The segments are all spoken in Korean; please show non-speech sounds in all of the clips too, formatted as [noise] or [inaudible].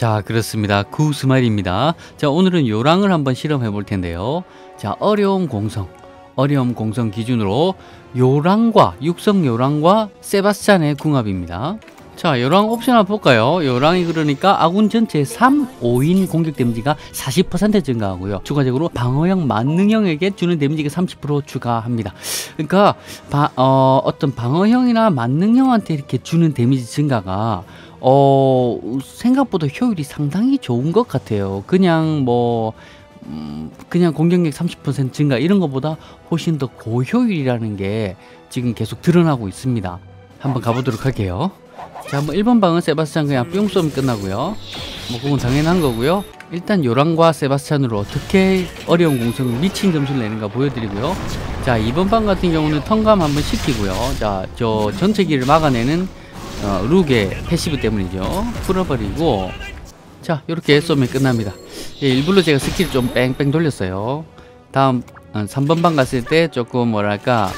자 그렇습니다. 구스마일입니다. 자 오늘은 요랑을 한번 실험해 볼 텐데요. 자 어려운 공성 어려움 공성 기준으로 요랑과 육성 요랑과 세바스찬의 궁합입니다 자 요랑 옵션 한번 볼까요 요랑이 그러니까 아군 전체 3, 5인 공격 데미지가 40% 증가하고요 추가적으로 방어형 만능형에게 주는 데미지가 30% 추가합니다 그러니까 바, 어, 어떤 방어형이나 만능형한테 이렇게 주는 데미지 증가가 어, 생각보다 효율이 상당히 좋은 것 같아요. 그냥 뭐, 음, 그냥 공격력 30% 증가 이런 것보다 훨씬 더 고효율이라는 게 지금 계속 드러나고 있습니다. 한번 가보도록 할게요. 자, 뭐 1번 방은 세바스찬 그냥 뿅 쏘면 끝나고요. 뭐 그건 당연한 거고요. 일단 요랑과 세바스찬으로 어떻게 어려운 공성을 미친 점수를 내는가 보여드리고요. 자, 2번 방 같은 경우는 턴감 한번 시키고요. 자, 저 전체기를 막아내는 어, 룩의 패시브 때문이죠 풀어버리고 자 이렇게 쏘면 끝납니다 예, 일부러 제가 스킬 좀 뺑뺑 돌렸어요 다음 어, 3번 방 갔을 때 조금 뭐랄까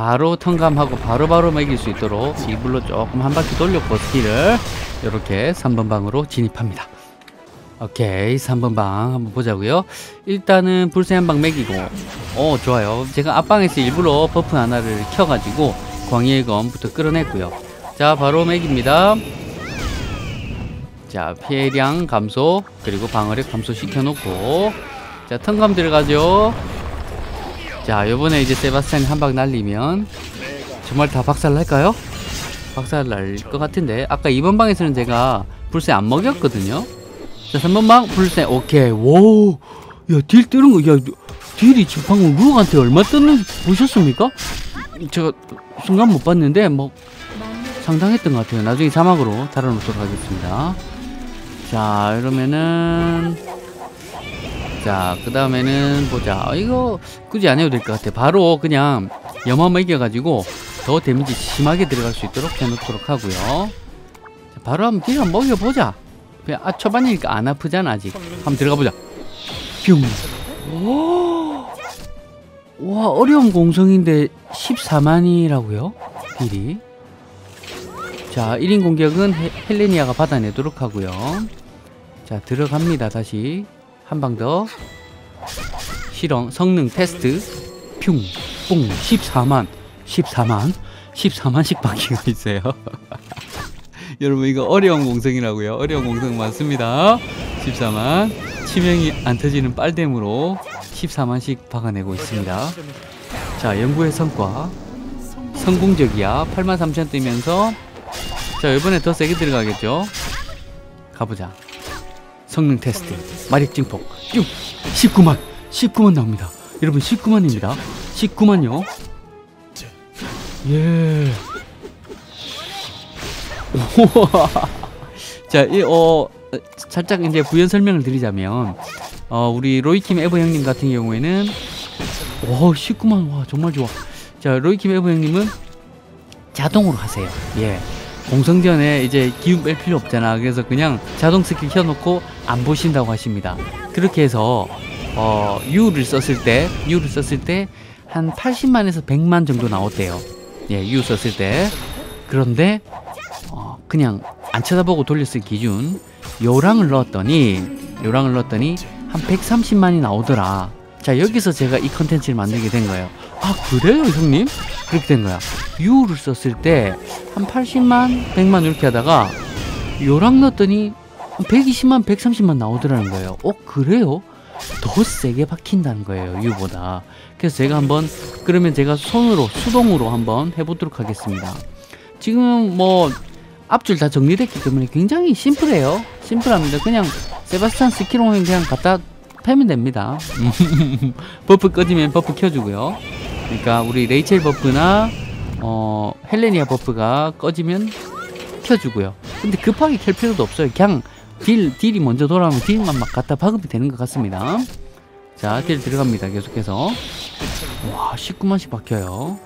바로 턴감하고 바로바로 바로 먹일 수 있도록 일부러 조금 한 바퀴 돌렸고 스킬을 이렇게 3번 방으로 진입합니다. 오케이 3번 방 한번 보자고요. 일단은 불새 한 방 먹이고. 오 좋아요. 제가 앞방에서 일부러 버프 하나를 켜가지고 광해의 검부터 끌어냈고요. 자 바로 맥입니다. 자 피해량 감소 그리고 방어력 감소 시켜놓고. 자 턴감 들어가죠 자 요번에 이제 세바스찬이 한 방 날리면 정말 다 박살 날까요? 박살 날 것 같은데 아까 2번 방에서는 제가 불새 안 먹였거든요 자 3번 방 불새 오케이 오야딜 뜨는 거야 딜이 지금 방금 루한테 얼마 떴는지 보셨습니까? 제가 순간 못 봤는데 뭐 상당했던 것 같아요. 나중에 자막으로 달아놓도록 하겠습니다. 자, 이러면은 자, 그 다음에는 보자. 어, 이거 굳이 안 해도 될 것 같아. 바로 그냥 염화만 이겨가지고 더 데미지 심하게 들어갈 수 있도록 해놓도록 하고요. 자, 바로 한번 딜 한번 먹여보자. 아, 초반이니까 안 아프잖아, 아직. 한번 들어가보자. 뿅. 오! 와, 어려운 공성인데 14만이라고요? 딜이. 자 1인 공격은 헬레니아가 받아내도록 하고요 자 들어갑니다 다시 한 방 더. 실험 성능 테스트. 뿅 뽕 14만 14만 14만씩 바퀴가 있어요. [laughs] 여러분 이거 어려운 공성이라고요. 어려운 공성 많습니다. 14만. 치명이 안 터지는 빨댐으로 14만씩 박아내고 있습니다. 자 연구의 성과. 성공적이야. 8만 3천 뜨면서. 자 이번에 더 세게 들어가겠죠? 가보자 성능 테스트 마력 증폭. 6 19만. 19만 나옵니다. 여러분 19만입니다. 19만요. 예. 자, 이, 어, 살짝 이제 부연 설명을 드리자면, 어, 우리 로이킴 에버 형님 같은 경우에는, 와, 19만, 와, 정말 좋아. 자, 로이킴 에버 형님은 자동으로 하세요. 예. 공성전에 이제 기운 뺄 필요 없잖아. 그래서 그냥 자동 스킬 켜놓고 안 보신다고 하십니다. 그렇게 해서 어, U를 썼을 때 U를 썼을 때 한 80만에서 100만 정도 나왔대요. 예, U 썼을 때. 그런데 어, 그냥 안 쳐다보고 돌렸을 기준 요랑을 넣었더니 요랑을 넣었더니 한 130만이 나오더라. 자 여기서 제가 이 컨텐츠를 만들게 된 거예요. 아 그래요 형님? 그렇게 된 거야. 유를 썼을 때 한 80만, 100만 이렇게 하다가 요랑 넣었더니 120만, 130만 나오더라는 거예요. 어 그래요? 더 세게 박힌다는 거예요 유보다. 그래서 제가 한번 그러면 제가 손으로 수동으로 한번 해보도록 하겠습니다. 지금 뭐 앞줄 다 정리됐기 때문에 굉장히 심플해요. 심플합니다. 그냥 세바스찬 스키롱 그냥 갖다 패면 됩니다. [laughs] 버프 꺼지면 버프 켜주고요. 그러니까 우리 레이첼 버프나 어, 헬레니아 버프가 꺼지면 켜주고요. 근데 급하게 켤 필요도 없어요. 그냥 딜, 딜이 먼저 돌아오면 딜만 막 갖다 박으면 되는 것 같습니다. 자, 딜 들어갑니다. 계속해서. 와, 19만씩 박혀요.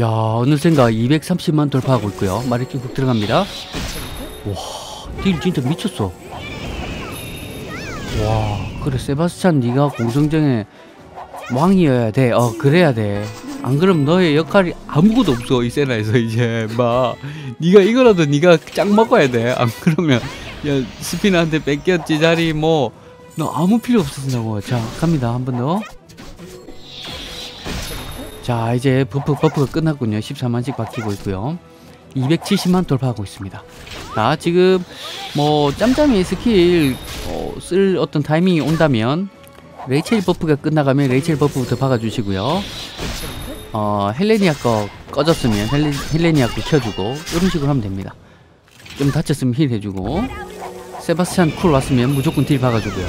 야, 어느샌가 230만 돌파하고 있고요. 마리킹 국 들어갑니다. 와, 딜 진짜 미쳤어. 와, 그래, 세바스찬 네가 공성정에 왕이어야 돼. 어, 그래야 돼. 안 그럼 너의 역할이 아무것도 없어 이 세나에서 이제. 막 네가 이거라도 네가 짱 먹어야 돼. 안 그러면 야 스피너한테 뺏겼지 자리 뭐. 너 아무 필요 없었다고. 자 갑니다. 한 번 더. 자 이제 버프 버프가 끝났군요. 14만씩 박히고 있고요. 270만 돌파하고 있습니다. 자 지금 뭐 짬짬이 스킬 어, 쓸 어떤 타이밍이 온다면 레이첼 버프가 끝나가면 레이첼 버프부터 박아주시고요. 어 헬레니아 거 꺼졌으면 헬레, 헬레니아 거 켜주고 이런 식으로 하면 됩니다. 좀 다쳤으면 힐 해주고. 세바스찬 쿨 왔으면 무조건 딜 박아주고요.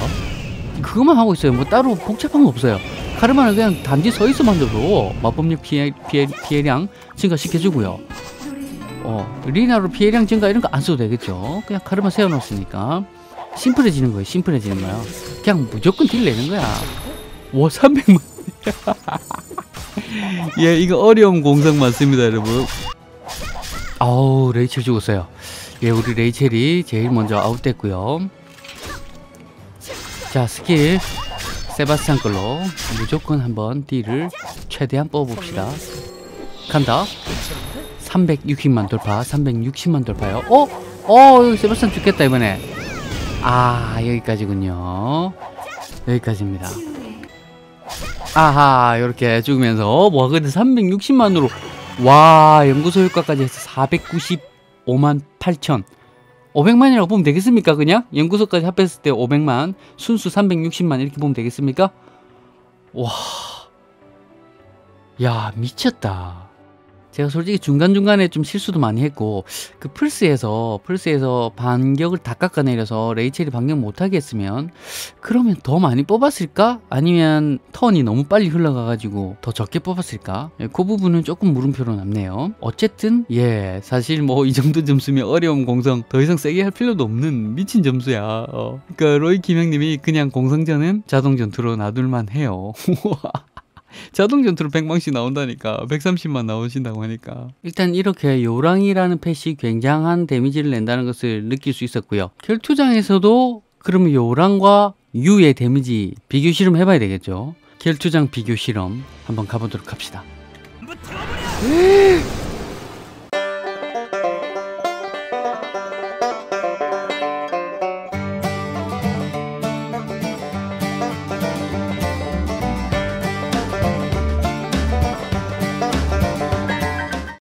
그것만 하고 있어요. 뭐 따로 복잡한 거 없어요. 카르마는 그냥 단지 서 있어만 줘도 마법력 피해, 피해, 피해량 증가시켜주고요. 어 리나로 피해량 증가 이런 거 안 써도 되겠죠. 그냥 카르마 세워놓았으니까 심플해지는 거예요 심플해지는 거야 그냥 무조건 딜 내는 거야. 와 300만. [laughs] 예 이거 어려운 공상 맞습니다 여러분. 아우 레이첼 죽었어요. 예 우리 레이첼이 제일 먼저 아웃됐고요. 자 스킬. 세바스찬 걸로 무조건 한번 딜을 최대한 뽑아봅시다. 간다. 360만 돌파 360만 돌파요. 어? 어 세바스찬 죽겠다 이번에 아 여기까지군요. 여기까지입니다. 아하 이렇게 죽으면서 와 근데 360만으로 와 연구소 효과까지 해서 495만 8천. 500만이라고 보면 되겠습니까 그냥? 연구소까지 합했을 때 500만 순수 360만 이렇게 보면 되겠습니까? 와 야 미쳤다 제가 솔직히 중간중간에 좀 실수도 많이 했고 그 플스에서 플스에서 반격을 다 깎아내려서 레이첼이 반격 못하게 했으면 그러면 더 많이 뽑았을까? 아니면 턴이 너무 빨리 흘러가가지고 더 적게 뽑았을까? 예, 그 부분은 조금 물음표로 남네요. 어쨌든 예 사실 뭐 이 정도 점수면 어려운 공성 더 이상 세게 할 필요도 없는 미친 점수야. 어. 그러니까 로이 김영님이 그냥 공성전은 자동 전투로 놔둘만 해요. [laughs] 자동 전투로 100망씩 나온다니까. 130만 나오신다고 하니까. 일단 이렇게 요랑이라는 펫이 굉장한 데미지를 낸다는 것을 느낄 수 있었고요. 결투장에서도 그러면 요랑과 유의 데미지 비교 실험 해봐야 되겠죠. 결투장 비교 실험 한번 가보도록 합시다